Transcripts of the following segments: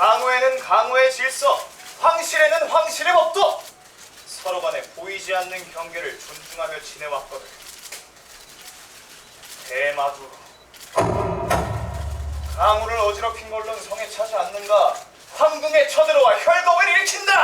강호에는 강호의 질서, 황실에는 황실의 법도 서로 간에 보이지 않는 경계를 존중하며 지내왔거든. 대마도 강호를 어지럽힌 걸로는 성에 차지 않는가 황궁에 쳐들어와 혈법을 일으킨다.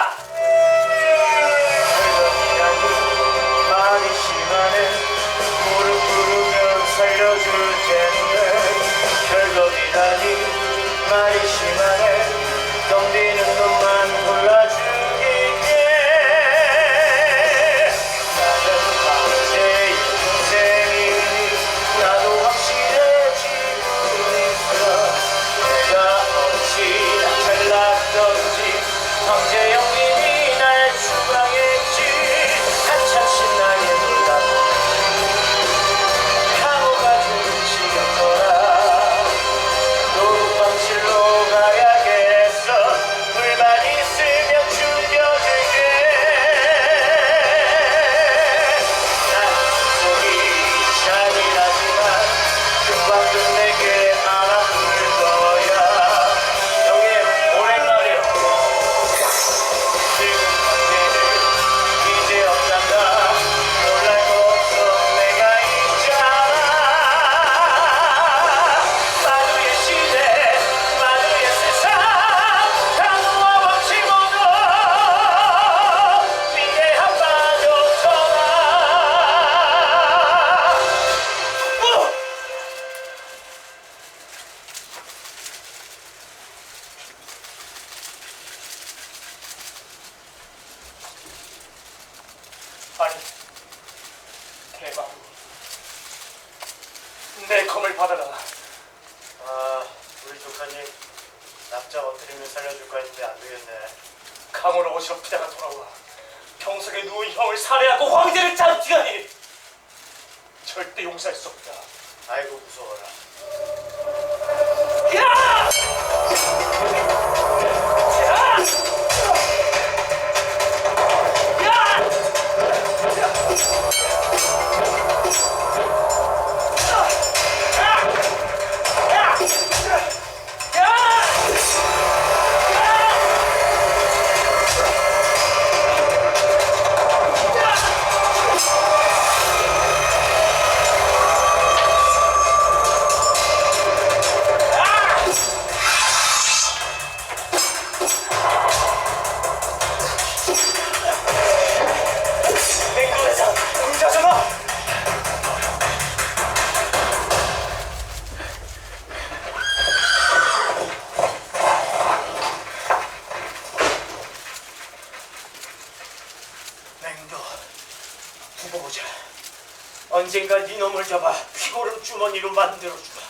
아니, 대마도 내 검을 받아라. 아, 우리 조카님 납작 엎드리면 살려줄까 했는데 안 되겠네. 강호를 어지럽히다가 돌아와 병석에 누운 형을 살해하고 황제를 짜르티다니 절대 용서할 수 없다. 아이고 무서워라. 야! 야! 맹도 두고 보자. 언젠가 네 놈을 잡아 피고름 주머니로 만들어주마.